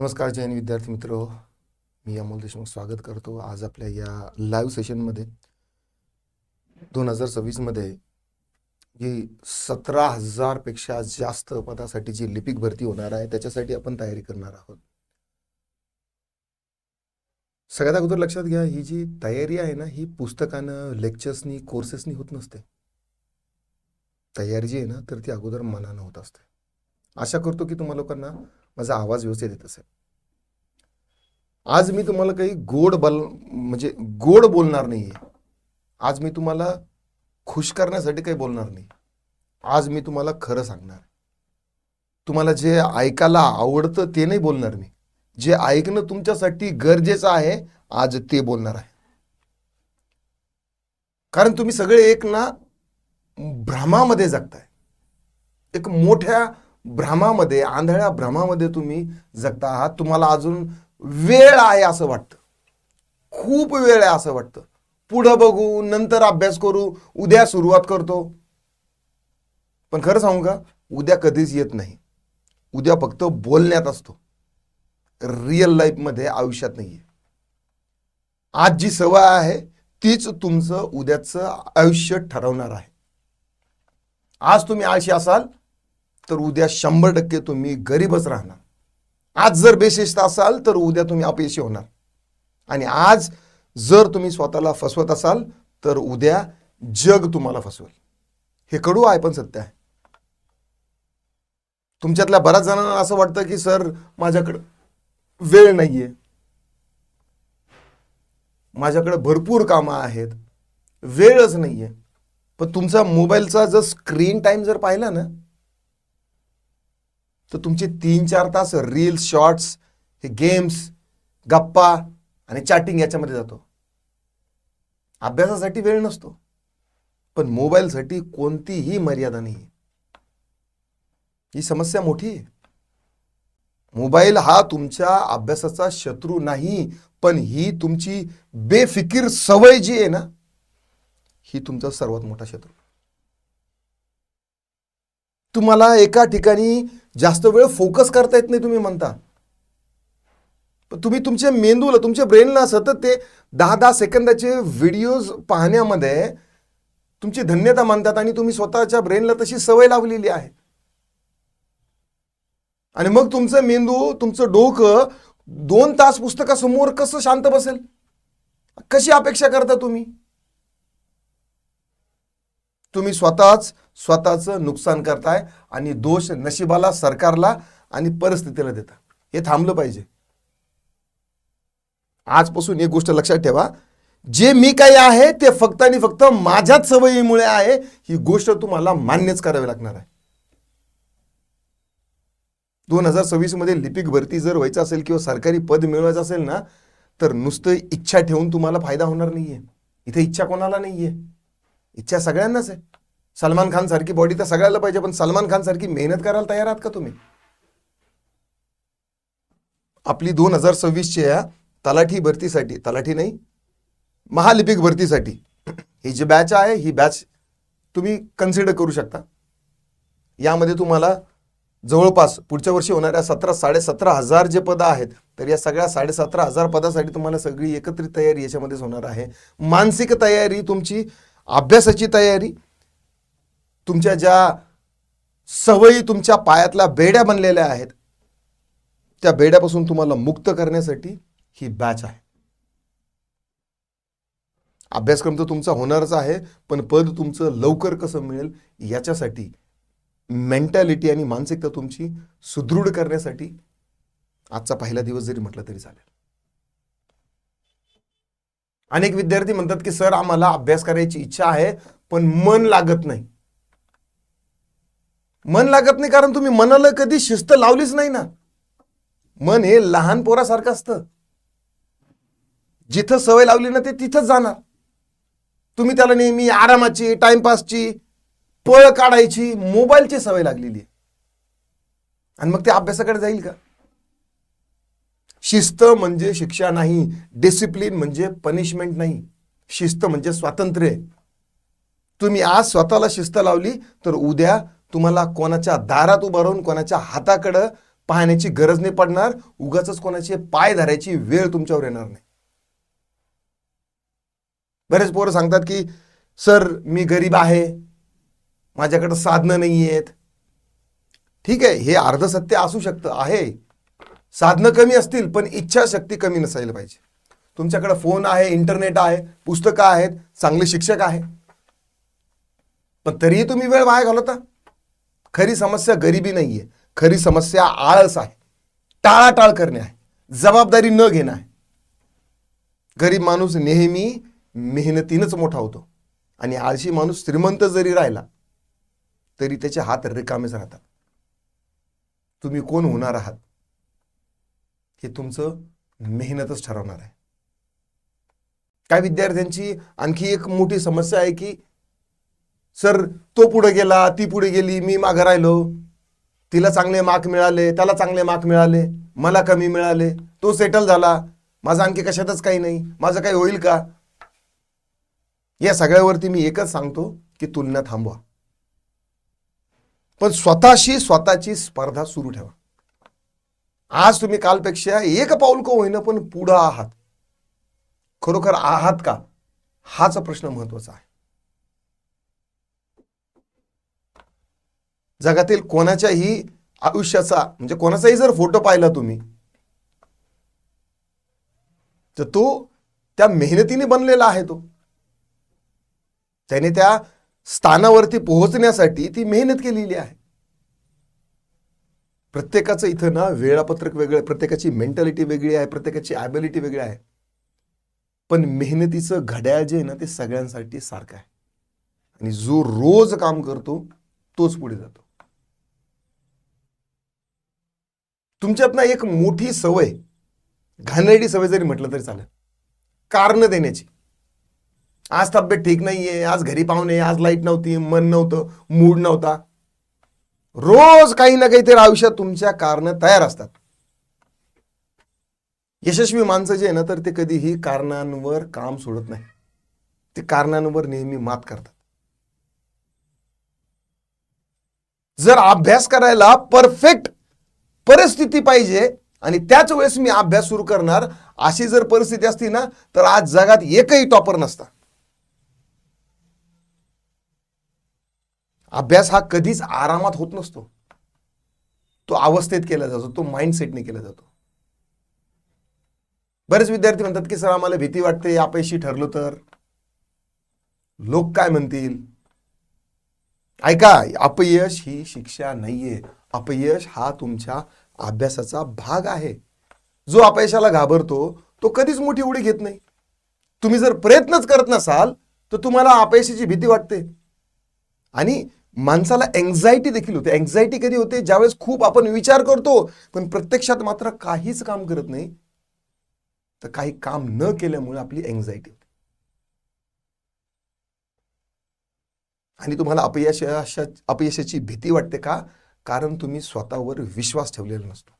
नमस्कार जैन विद्यार्थी मित्र. मी अमोल देशमुख स्वागत करतो आज आपल्या या लाईव्ह सेशनमध्ये दोन हजार सव्वीसमध्ये जी सतरा हजारपेक्षा जास्त पदासाठी जी लिपिक भरती होणार आहे त्याच्यासाठी आपण तयारी करणार आहोत. सगळ्यात अगोदर लक्षात घ्या ही जी तयारी आहे ना ही पुस्तकानं लेक्चर्सनी कोर्सेसनी होत नसते. तयारी जी आहे ना तर ती अगोदर मनानं होत असते. आशा करतो की तुम्हा लोकांना माझा आवाज व्यवस्थित येत असेल. आज मी तुम्हाला काही गोड बल म्हणजे गोड बोलणार नाहीये. आज मी तुम्हाला खुश करण्यासाठी काही बोलणार नाही. आज मी तुम्हाला खरं सांगणार. तुम्हाला जे ऐकायला आवडतं ते नाही बोलणार मी. जे ऐकणं तुमच्यासाठी गरजेचं आहे आज ते बोलणार आहे. कारण तुम्ही सगळे एक ना भ्रमामध्ये जगताय. एक मोठ्या भ्रमामध्ये आंधळ्या भ्रमामध्ये तुम्ही जगता आहात. तुम्हाला अजून वेळ आहे असं वाटतं. खूप वेळ आहे असं वाटतं. पुढं बघू नंतर अभ्यास करू उद्या सुरुवात करतो. पण खरं सांगू का उद्या कधीच येत नाही. उद्या फक्त बोलण्यात असतो. रिअल लाईफमध्ये आयुष्यात नाहीये. आज जी सवय आहे तीच तुमचं उद्याचं आयुष्य ठरवणार आहे. आज तुम्ही आळशी असाल तर उद्या शंभर टक्के तुम्ही गरीबच राहणार. आज जर बेशिस्त असाल तर उद्या तुम्ही अपयशी होणार. आणि आज जर तुम्ही स्वतःला फसवत असाल तर उद्या जग तुम्हाला फसवेल. हे कडू आहे पण सत्य आहे. तुमच्यातल्या बऱ्याच जणांना असं वाटतं की सर माझ्याकडं वेळ नाहीये. माझ्याकडे भरपूर कामं आहेत. वेळच नाहीये. पण तुमचा मोबाईलचा जर स्क्रीन टाइम जर पाहिला ना तर तुमचे तीन चार तास रील्स शॉर्ट्स हे गेम्स गप्पा आणि चॅटिंग याच्यामध्ये जातो. अभ्यासासाठी वेळ नसतो. पण मोबाईलसाठी कोणतीही मर्यादा नाही ही समस्या मोठी आहे. मोबाईल हा तुमच्या अभ्यासाचा शत्रू नाही पण ही तुमची बेफिकीर सवय जी आहे ना ही तुमचा सर्वात मोठा शत्रू. तुम्हाला एका ठिकाणी जास्त वेळ फोकस करता येत नाही तुम्ही म्हणता. तुम्ही तुमच्या मेंदूला तुमच्या ब्रेनला सतत ते दहा दहा सेकंदाचे व्हिडिओज पाहण्यामध्ये तुमची धन्यता मानतात आणि तुम्ही स्वतःच्या ब्रेनला तशी सवय लावलेली आहे. आणि मग तुमचं मेंदू तुमचं डोकं दोन तास पुस्तकासमोर कसं शांत बसेल? कशी अपेक्षा करता तुम्ही? तुम्ही स्वतःच स्वतःचं नुकसान करताय आणि दोष नशिबाला सरकारला आणि परिस्थितीला देता. हे थांबलं पाहिजे. आजपासून एक गोष्ट लक्षात ठेवा. जे मी काही आहे ते फक्त आणि फक्त माझ्याच सवयीमुळे आहे ही गोष्ट तुम्हाला मान्यच करावी लागणार आहे. दोन हजार सव्वीसमध्ये लिपिक भरती जर व्हायचं असेल किंवा सरकारी पद मिळवायचं असेल ना तर नुसतं इच्छा ठेवून तुम्हाला फायदा होणार नाहीये. इथे इच्छा कोणाला नाहीये? इच्छा सगळ्यांनाच आहे. सलमान खान सारखी बॉडी तर सगळ्याला पाहिजे पण सलमान खान सारखी मेहनत करायला तयार आहात का तुम्ही? आपली दोन हजार सव्वीसची या तलाठी भरतीसाठी तलाठी नाही महालिपिक भरतीसाठी. ही जी बॅच आहे ही बॅच तुम्ही कन्सिडर करू शकता. यामध्ये तुम्हाला जवळपास पुढच्या वर्षी होणाऱ्या सतरा साडेसतरा हजार जे पदं आहेत तर या सगळ्या साडेसतरा हजार पदासाठी तुम्हाला सगळी एकत्रित तयारी याच्यामध्येच होणार आहे. मानसिक तयारी तुमची अभ्यासाची तयारी तुमच्या ज्या सवयी तुमच्या पायातल्या बेड्या बनलेल्या आहेत त्या बेड्यापासून तुम्हाला मुक्त करण्यासाठी ही बॅच आहे. अभ्यासक्रम तर तुमचा होणारच आहे पण पद तुमचं लवकर कसं मिळेल याच्यासाठी मेंटॅलिटी आणि मानसिकता तुमची सुदृढ करण्यासाठी आजचा पहिला दिवस जरी म्हटलं तरी चालेल. अनेक विद्यार्थी म्हणतात की सर आम्हाला अभ्यास करायची इच्छा आहे पण मन लागत नाही. मन लागत नाही कारण तुम्ही मनाला कधी शिस्त लावलीच नाही ना. मन हे लहान पोरासारखं असतं. जिथं सवय लावली ना ते तिथंच जाणार. तुम्ही त्याला नेहमी आरामाची टाइमपासची पळ काढायची मोबाईलची सवय लागलेली आहे. आणि मग ते अभ्यासाकडे जाईल का? शिस्त म्हणजे शिक्षा नाही डिसिप्लिन म्हणजे पनिशमेंट नाही. शिस्त म्हणजे स्वातंत्र्य. तुम्ही आज स्वतःला शिस्त लावली तर उद्या तुम्हाला कोणाच्या दारात उभं राहून कोणाच्या हाताकडं पाहण्याची गरज नाही पडणार उगाच कोणाचे पाय धरायची वेळ तुमच्यावर येणार नाही. बरेच पोरं सांगतात की सर मी गरीब आहे माझ्याकडं साधनं नाही आहेत ठीक आहे हे अर्धसत्य असू शकतं आहे. साधनं कमी असतील पण इच्छाशक्ती कमी नसायला पाहिजे. तुमच्याकडे फोन आहे इंटरनेट आहे पुस्तकं आहेत चांगले शिक्षक आहे. पण तरीही तुम्ही वेळ वाया घालवता. खरी समस्या गरिबी नाहीये. खरी समस्या आळस आहे. टाळाटाळ करणे आहे. जबाबदारी न घेणं आहे. गरीब माणूस नेहमी मेहनतीनंच मोठा होतो. आणि आळशी माणूस श्रीमंत जरी राहिला तरी त्याचे हात रिकामेच राहतात. तुम्ही कोण होणार आहात? हे तुमचं मेहनतच ठरवणार आहे. काय विद्यार्थ्यांची आणखी एक मोठी समस्या आहे की सर तो पुढे गेला ती पुढे गेली मी मागं राहिलो. तिला चांगले मार्क मिळाले त्याला चांगले मार्क मिळाले मला कमी मिळाले तो सेटल झाला. माझं आणखी कशातच काही नाही माझं काही होईल का? या सगळ्यावरती मी एकच सांगतो की तुलना थांबवा. पण स्वतःशी स्वतःची स्पर्धा सुरू ठेवा. आज तुम्ही कालपेक्षा एक पाऊल को होईना पण पुढं आहात. खरोखर आहात का? हाच प्रश्न महत्त्वाचा आहे. जगातील कोणाच्याही आयुष्याचा म्हणजे कोणाचाही जर फोटो पाहिला तुम्ही तर तो त्या मेहनतीने बनलेला आहे तो. त्याने त्या स्थानावरती पोहोचण्यासाठी ती मेहनत केलेली आहे. प्रत्येकाचं इथं ना वेळापत्रक वेगळं प्रत्येकाची मेंटॅलिटी वेगळी आहे प्रत्येकाची ॲबिलिटी वेगळी आहे. पण मेहनतीचं घड्याळ जे आहे ना ते सगळ्यांसाठी सारखं आहे. आणि जो रोज काम करतो तोच पुढे जातो. तुमच्यात ना एक मोठी सवय घाणेरडी सवय जरी म्हटलं तरी चालेल. कारण देण्याची. आज तब्येत ठीक नाहीये आज घरी पाहुणे आज लाइट नव्हती मन नव्हतं मूड नव्हता. रोज काही ना काहीतरी आयुष्यात तुमच्या कारण तयार असतात. यशस्वी माणसं जे आहे ना तर ते कधीही कारणांवर काम सोडत नाही. ते कारणांवर नेहमी मात करतात. जर अभ्यास करायला परफेक्ट परिस्थिती पाहिजे आणि त्याच वेळेस मी अभ्यास सुरू करणार अशी जर परिस्थिती असती ना तर आज जगात एकही टॉपर नसता. अभ्यास हा कधीच आरामात होत नसतो. तो अवस्थेत केला जातो तो माइंडसेटने केला जातो. बरेच विद्यार्थी म्हणतात की सर आम्हाला भीती वाटते अपयशी ठरलो तर. लोक काय म्हणतील? ऐका अपयश ही शिक्षा नाहीये. अपयश हा तुमच्या अभ्यासाचा भाग आहे. जो अपयशाला घाबरतो तो कधीच मोठी उडी घेत नाही. तुम्ही जर प्रयत्नच करत नसाल तर तुम्हाला अपयशाची भीती वाटते. आणि माणसाला एन्झायटी देखील होते. एन्झायटी कधी होते? ज्यावेळेस खूप आपण विचार करतो पण प्रत्यक्षात मात्र काहीच काम करत नाही. तर काही काम न केल्यामुळे आपली एन्झायटी होते. आणि तुम्हाला अपयशा अपयशाची भीती वाटते का? कारण तुम्ही स्वतःवर विश्वास ठेवलेला नसतो.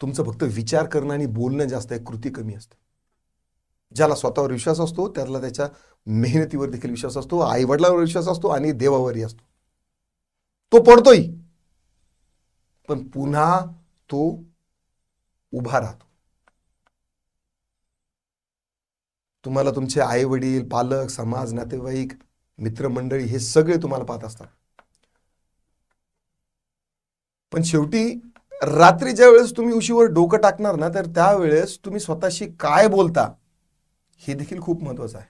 तुमचं फक्त विचार करणं आणि बोलणं जास्त आहे कृती कमी असते. ज्याला स्वतःवर विश्वास असतो त्याला त्याच्या मेहनतीवर देखील विश्वास असतो आई वडिलांवर विश्वास असतो आणि देवावरही असतो. तो पडतोय. पण पुन्हा तो उभा राहतो. तुम्हाला तुमचे आई वडील पालक समाज नातेवाईक मित्रमंडळी हे सगळे तुम्हाला पाहत असतात. पण शेवटी रात्री ज्या वेळेस तुम्ही उशीवर डोकं टाकणार ना तर त्यावेळेस तुम्ही स्वतःशी काय बोलता? हे देखील खूप महत्वाचं आहे.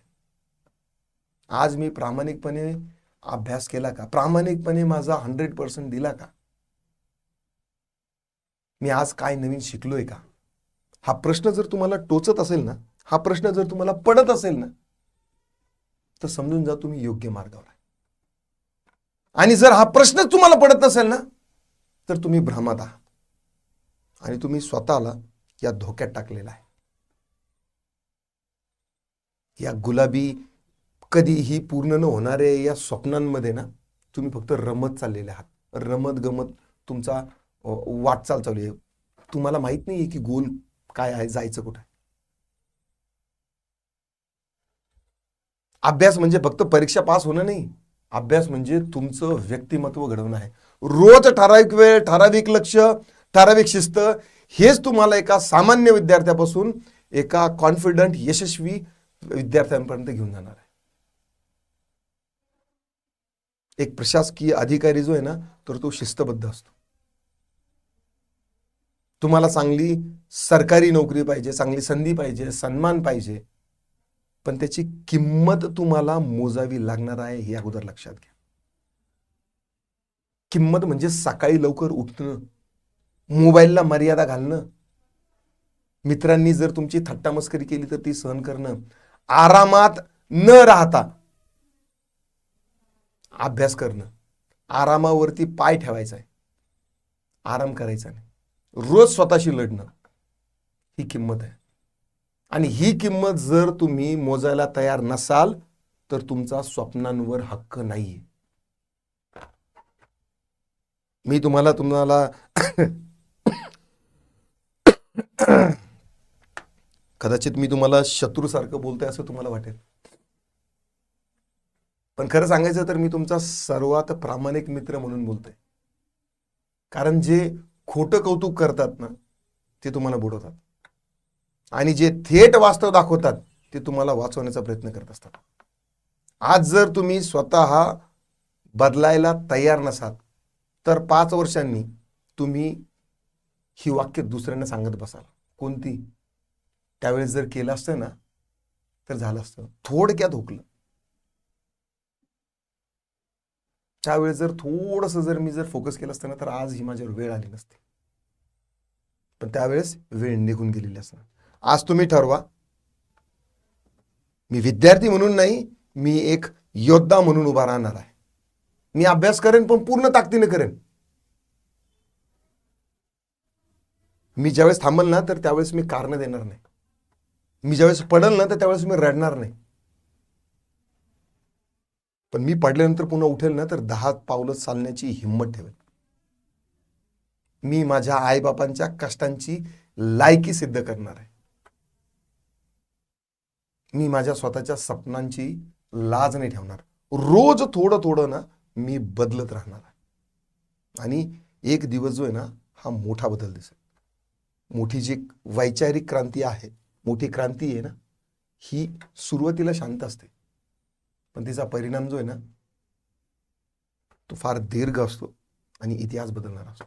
आज मी प्रामाणिकपणे अभ्यास केला का? प्रामाणिकपणे माझा हंड्रेड पर्सेंट दिला का? मी आज काय नवीन शिकलोय का? हा प्रश्न जर तुम्हाला टोचत असेल ना हा प्रश्न जर तुम्हाला पडत असेल ना तर समजून जा तुम्ही योग्य मार्गावर आहे. आणि जर हा प्रश्न तुम्हाला पडत नसेल ना तर तुम्ही भ्रमात आहात. आणि तुम्ही स्वतःला या धोक्यात टाकलेला आहे. या गुलाबी कधीही पूर्ण न होणारे या स्वप्नांमध्ये ना तुम्ही फक्त रमत चाललेले आहात. रमत गमत तुमचा वाटचाल चालू आहे. तुम्हाला माहीत नाहीये की गोल काय आहे जायचं कुठं अभ्यास म्हणजे फक्त परीक्षा पास होणं नाही. अभ्यास म्हणजे तुमचं व्यक्तिमत्व घडवणं आहे. रोज ठराविक वेळ ठराविक लक्ष ठराविक शिस्त हेच तुम्हाला एका सामान्य विद्यार्थ्यापासून एका कॉन्फिडंट यशस्वी विद्यार्थ्यांपर्यंत घेऊन जाणार आहे. एक प्रशासकीय अधिकारी जो आहे ना तर तो शिस्तबद्ध असतो. तुम्हाला चांगली सरकारी नोकरी पाहिजे चांगली संधी पाहिजे सन्मान पाहिजे पण त्याची किंमत तुम्हाला मोजावी लागणार आहे हे अगोदर लक्षात घ्या. किंमत म्हणजे सकाळी लवकर उठणं मोबाईलला मर्यादा घालणं. मित्रांनी जर तुमची थट्टा मस्करी केली तर ती सहन करणं. आरामात न राहता अभ्यास करणं. आरामावरती पाय ठेवायचा आहे. आराम करायचा नाही. रोज स्वतःशी लढणं ही किंमत आहे. आणि ही किंमत जर तुम्ही मोजायला तयार नसाल तर तुमचा स्वप्नांवर हक्क नाहीये. मी तुम्हाला तुम्हाला कदाचित मी तुम्हाला शत्रूसारखं बोलतोय असं तुम्हाला वाटेल. पण खरं सांगायचं तर मी तुमचा सर्वात प्रामाणिक मित्र म्हणून बोलतोय. कारण जे खोटं कौतुक करतात ना ते तुम्हाला बुडवतात. आणि जे थेट वास्तव दाखवतात ते तुम्हाला वाचवण्याचा प्रयत्न करत असतात. आज जर तुम्ही स्वतः बदलायला तयार नसाल तर पाच वर्षांनी तुम्ही ही वाक्य दुसऱ्यांना सांगत बसाल. कोणती? त्यावेळेस जर केलं असतं ना तर झालं असतं. थोडक्यात हुकलं. त्यावेळेस जर थोडंसं जर मी जर फोकस केलं असतं ना तर आज ही माझ्यावर वेळ आली नसती. पण त्यावेळेस वेळ निघून गेलेली असणार. आज तुम्ही ठरवा. मी विद्यार्थी म्हणून नाही मी एक योद्धा म्हणून उभा राहणार आहे. मी अभ्यास करेन पण पूर्ण ताकदीने करेन. मी ज्यावेळेस थांबल ना तर त्यावेळेस मी कारण देणार नाही. मी ज्यावेळेस पडल ना तर त्यावेळेस मी रडणार नाही. पण मी पडल्यानंतर पुन्हा उठेल ना तर दहा पावलं चालण्याची हिंमत ठेवेल. मी माझ्या आईबापांच्या कष्टांची लायकी सिद्ध करणार आहे. मी माझ्या स्वतःच्या सपनांची लाज नाही ठेवणार. रोज थोडं थोडं ना मी बदलत राहणार आहे. आणि एक दिवस जो आहे ना हा मोठा बदल दिसेल. मोठी जी वैचारिक क्रांती आहे मोठी क्रांती आहे ना ही सुरुवातीला शांत असते. पण तिचा परिणाम जो आहे ना तो फार दीर्घ असतो आणि इतिहास बदलणार असतो.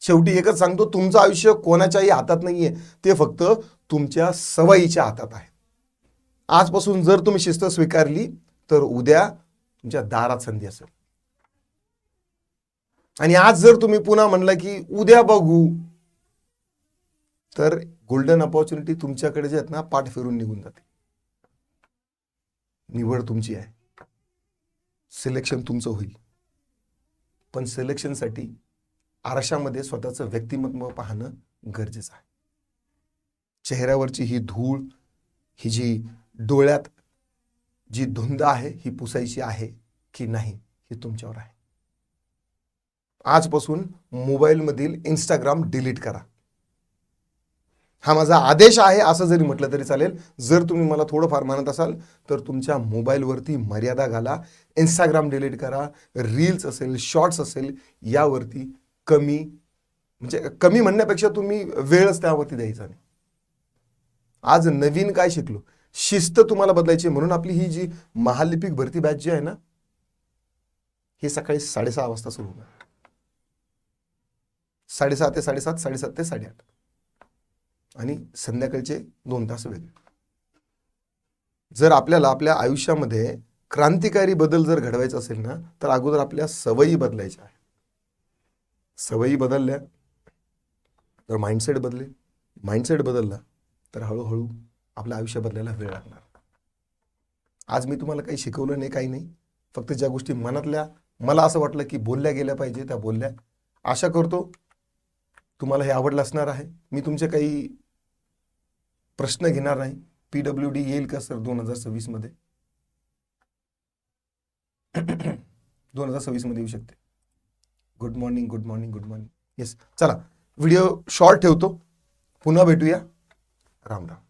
शेवटी एकच सांगतो तुमचं आयुष्य कोणाच्याही हातात नाहीये ते फक्त तुमच्या सवयीच्या हातात आहे. आजपासून जर तुम्ही शिस्त स्वीकारली तर उद्या तुमच्या दारात संधी असेल. आणि आज जर तुम्ही पुन्हा म्हणलं की उद्या बघू तर गोल्डन अपॉर्च्युनिटी तुमच्याकडे जे आहेत ना पाठ फिरून निघून जाते. निवड तुमची आहे. सिलेक्शन तुमचं होईल. पण सिलेक्शनसाठी आरशामध्ये स्वतःचं व्यक्तिमत्व पाहणं गरजेचं आहे. चेहऱ्यावरची ही धूळ ही जी डोळ्यात जी धुंद आहे ही पुसायची आहे की नाही हे तुमच्यावर आहे. आजपासून मोबाईलमधील इंस्टाग्राम डिलीट करा. हा माझा आदेश आहे असं जरी म्हटलं तरी चालेल. जर तुम्ही मला थोडंफार मानत असाल तर तुमच्या मोबाईलवरती मर्यादा घाला इंस्टाग्राम डिलीट करा रील्स असेल शॉर्ट्स असेल यावरती कमी म्हणजे कमी म्हणण्यापेक्षा तुम्ही वेळच त्यावरती द्यायचा नाही. आज नवीन काय शिकलो? शिस्त तुम्हाला बदलायची म्हणून आपली ही जी महालिपिक भरती बॅच जी आहे ना हे सकाळी साडेसहा वाजता सुरू होणार. साडेसहा ते साडेसात साडेसात ते साडेआठ. आणि संध्याकाळचे दोन तास वेगळे जर आपल्याला आपल्या आयुष्यामध्ये क्रांतिकारी बदल जर घडवायचा असेल ना तर अगोदर आपल्या सवयी बदलायच्या आहे सवयी बदलल्या तर माइंडसेट बदले माइंडसेट बदलला तर हळूहळू आपलं आयुष्य बदलायला वेळ लागणार. आज मी तुम्हाला काही शिकवलं नाही काही नाही. फक्त ज्या गोष्टी मनातल्या मला असं वाटलं की बोलल्या गेल्या पाहिजे त्या बोलल्या. आशा करतो तुम्हाला हे आवडलं असणार आहे. मी तुमचे काही प्रश्न घेणार नाही. पी डब्ल्यू डी येईल का सर दोन हजार सव्वीसमध्ये? दोन हजार सव्वीसमध्ये येऊ शकते. Good morning good morning good morning yes चला. व्हिडिओ शॉर्ट ठेवतो. पुन्हा भेटूया. राम राम.